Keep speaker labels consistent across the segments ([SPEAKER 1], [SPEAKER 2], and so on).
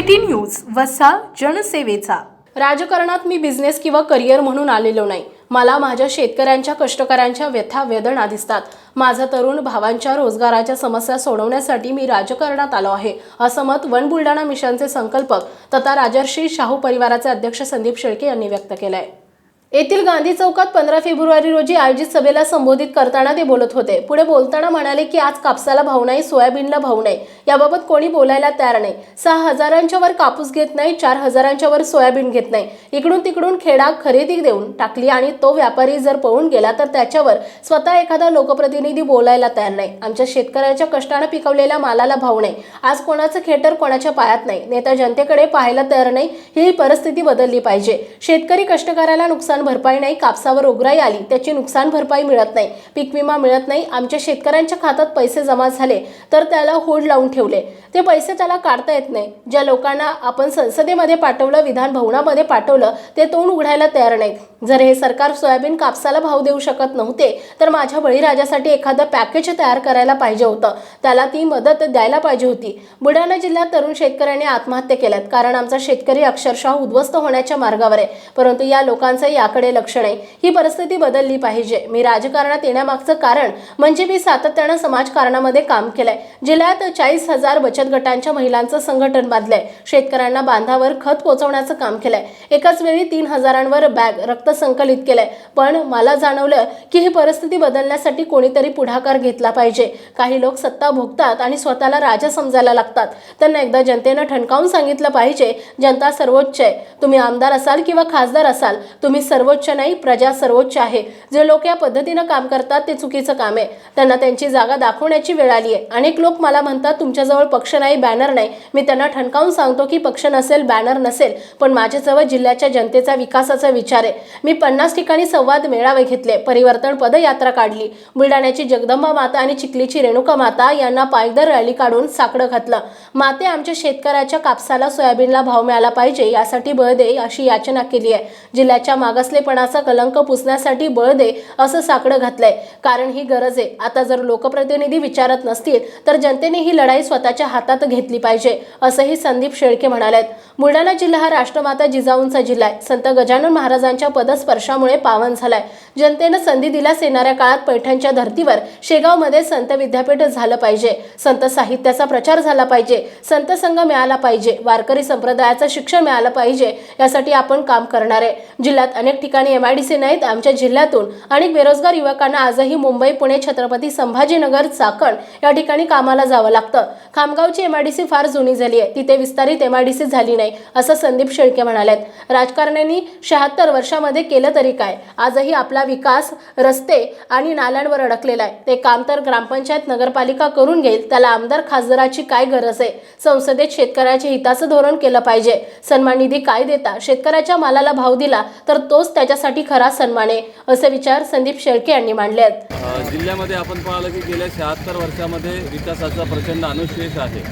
[SPEAKER 1] City news वसा जनसेवेचा.
[SPEAKER 2] राजकारणात मी business किंवा करिअर म्हणून आलेलो नाही. मला माझ्या शेतकऱ्यांच्या कष्टकऱ्यांच्या व्यथा वेदना दिसतात. माझा तरुण भावांच्या रोजगाराच्या समस्या सोडवण्यासाठी मी राजकारणात आलो आहे असं मत वन बुलढाणा मिशनचे संकल्पक तथा राजर्षी शाहू परिवाराचे अध्यक्ष संदीप शेळके यांनी व्यक्त केलं आहे येथील गांधी चौकात पंधरा फेब्रुवारी रोजी आयोजित सभेला संबोधित करताना ते बोलत होते. पुढे बोलताना म्हणाले की आज कापसाला भाव नाही सोयाबीनला भाव नाही. याबाबत कोणी बोलायला तयार नाही. सहा हजारांच्या वर कापूस घेत नाही चार हजारांच्या वर सोयाबीन घेत नाही. इकडून तिकडून खेडा खरेदी देऊन टाकली आणि तो व्यापारी जर पळून गेला तर त्याच्यावर स्वतः एखादा लोकप्रतिनिधी बोलायला तयार नाही. आमच्या शेतकऱ्याच्या कष्टानं पिकवलेल्या मालाला भाव नाही. आज कोणाचं खेटर कोणाच्या पायात नाही. नेता जनतेकडे पाहायला तयार नाही. ही परिस्थिती बदलली पाहिजे. शेतकरी कष्टकऱ्याला नुकसान भरपाई नाही कापसावर उगराई आली त्याची नुकसान भरपाई मिळत नाही पीक विमा मिळत नाही आमच्या शेतकऱ्यांच्या खात्यात पैसे जमा झाले तर त्याला होड लावून ठेवले. ते पैसे त्याला काढता येत नाही. ज्या लोकांना आपण संसदेमध्ये पाठवलं विधान भवनामध्ये पाठवलं ते तोंड उघडायला तयार नाहीत. जर हे सरकार सोयाबीन कापसाला भाव देऊ शकत नव्हते तर माझ्या बळीराजासाठी एखादं पॅकेज तयार करायला पाहिजे होतं. त्याला ती मदत द्यायला पाहिजे होती. बुलढाणा जिल्ह्यात तरुण शेतकऱ्यांनी आत्महत्या केल्यात कारण आमचा शेतकरी अक्षरशः उद्ध्वस्त होण्याच्या मार्गावर आहे. परंतु या लोकांचं याकडे लक्ष नाही. ही परिस्थिती बदलली पाहिजे. मी राजकारणात येण्यामागचं कारण म्हणजे मी सातत्यानं समाजकारणामध्ये काम केलंय. जिल्ह्यात चाळीस हजार बचत गटांच्या महिलांचं संघटन बांधलंय. शेतकऱ्यांना बांधावर खत पोहोचवण्याचं काम केलंय. एकाच वेळी तीन हजारांवर बॅग रक्त संकलित केलंय. पण मला जाणवलं की ही परिस्थिती बदलण्यासाठी कोणीतरी पुढाकार घेतला पाहिजे. काही लोक सत्ता भोगतात आणि स्वतःला राजा समजायला लागतात. त्यांना एकदा जनतेनं ठणकावून सांगितलं पाहिजे जनता सर्वोच्च आहे. तुम्ही आमदार असाल किंवा खासदार असाल तुम्ही सर्वोच्च नाही प्रजा सर्वोच्च आहे. जे लोक या पद्धतीनं काम करतात ते चुकीचं काम आहे. त्यांना त्यांची जागा दाखवण्याची वेळ आली आहे अनेक लोक मला म्हणतात तुमच्याजवळ पक्ष नाही बॅनर नाही. मी त्यांना ठणकावून सांगतो की पक्ष नसेल बॅनर नसेल. पण माझ्याजवळ जिल्ह्याच्या जनतेचा विकासाचा विचार आहे. मी पन्नास ठिकाणी संवाद मेळावे घेतले परिवर्तन पदयात्रा काढली. बुलढाण्याची जगदंबा माता आणि चिखलीची रेणुका माता यांना पायदळ रॅली काढून साकडं घातलं. माते आमच्या शेतकऱ्याच्या कापसाला सोयाबीनला भाव मिळाला पाहिजे यासाठी बळ दे अशी याचना केली आहे. जिल्ह्याच्या मागास मागासलेपणाचा कलंक पुसण्यासाठी बळ दे असं साकडं घातलंय. कारण ही गरज आहे. आता जर लोकप्रतिनिधी विचारत नसतील तर जनतेने ही लढाई स्वतःच्या हातात घेतली पाहिजे असंही संदीप शेळके म्हणालेत. बुलढाणा जिल्हा हा राष्ट्रमाता जिजाऊंचा जिल्हा आहे. संत गजानन महाराजांच्या पदस्पर्शामुळे पावन झालाय. जनतेनं संधी दिल्यास येणाऱ्या काळात पैठणच्या धर्तीवर शेगावमध्ये संत विद्यापीठ झालं पाहिजे. संत साहित्याचा प्रचार झाला पाहिजे. संत संघ मिळाला पाहिजे. वारकरी संप्रदायाचं शिक्षण मिळालं पाहिजे. यासाठी आपण काम करणार आहे. जिल्ह्यात अनेक ठिकाणी एम आय डी सी नाहीत आमच्या जिल्ह्यातून अनेक बेरोजगार युवकांना आजही मुंबई पुणे छत्रपती संभाजीनगर चाकण या ठिकाणी कामाला जावं लागतं. खामगावची एम आय डी सी फार जुनी झाली आहे. तिथे विस्तारित एम आय डी सी झाली नाही असं संदीप शेळके म्हणाल्यात. राजकारण्यांनी शहात्तर वर्षामध्ये केलं तरी काय? आजही आपला विकास रस्ते आणि नाल्यांवर अडकलेला आहे. ते काम तर ग्रामपंचायत नगरपालिका करून घेईल. त्याला आमदार खासदाराची काय गरज आहे? संसदेत शेतकऱ्याच्या हिताचं धोरण केलं पाहिजे. सन्मान निधी काय देता? शेतकऱ्याच्या मालाला भाव दिला तर तोच त्याच्यासाठी खरा सन्मान आहे असे विचार संदीप शेळके यांनी मांडले आहेत.
[SPEAKER 3] जिल्ह्यामध्ये आपण पाहिलं की गेल्या शहात्तर वर्षामध्ये विकासाचा प्रचंड अनुशेष आहे.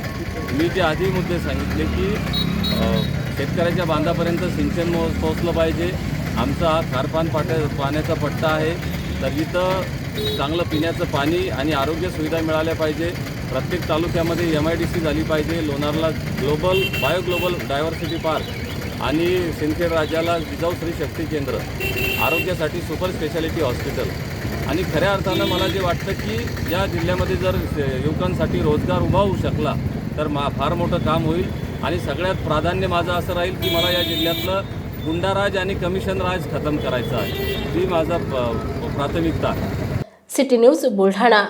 [SPEAKER 3] मी जे आधी मुद्दे सांगितले की शेतकऱ्याच्या बांधापर्यंत सिंचन पोहोचलं पाहिजे. आमचा हा खारपान पाट्या पाण्याचा पट्टा आहे. तर इथं चांगलं पिण्याचं पाणी आणि आरोग्य सुविधा मिळाल्या पाहिजे. प्रत्येक तालुक्यामध्ये एम आय डी सी झाली पाहिजे. लोणारला global bio global diversity park आणि सिंदखेड राज्याला जिजाऊ श्री शक्ती केंद्र आरोग्यासाठी सुपर स्पेशालिटी हॉस्पिटल. आणि खऱ्या अर्थानं मला जे वाटतं की या जिल्ह्यामध्ये जर युवकांसाठी रोजगार उभा होऊ शकला तर मा फार मोठं काम होईल. आणि सगळ्यात प्राधान्य माझं असं राहील की मला या जिल्ह्यातलं गुंडाराज आणि कमिशन राज खतम करायचं आहे. ही माझा प्राथमिकता आहे.
[SPEAKER 2] City news Buldhana.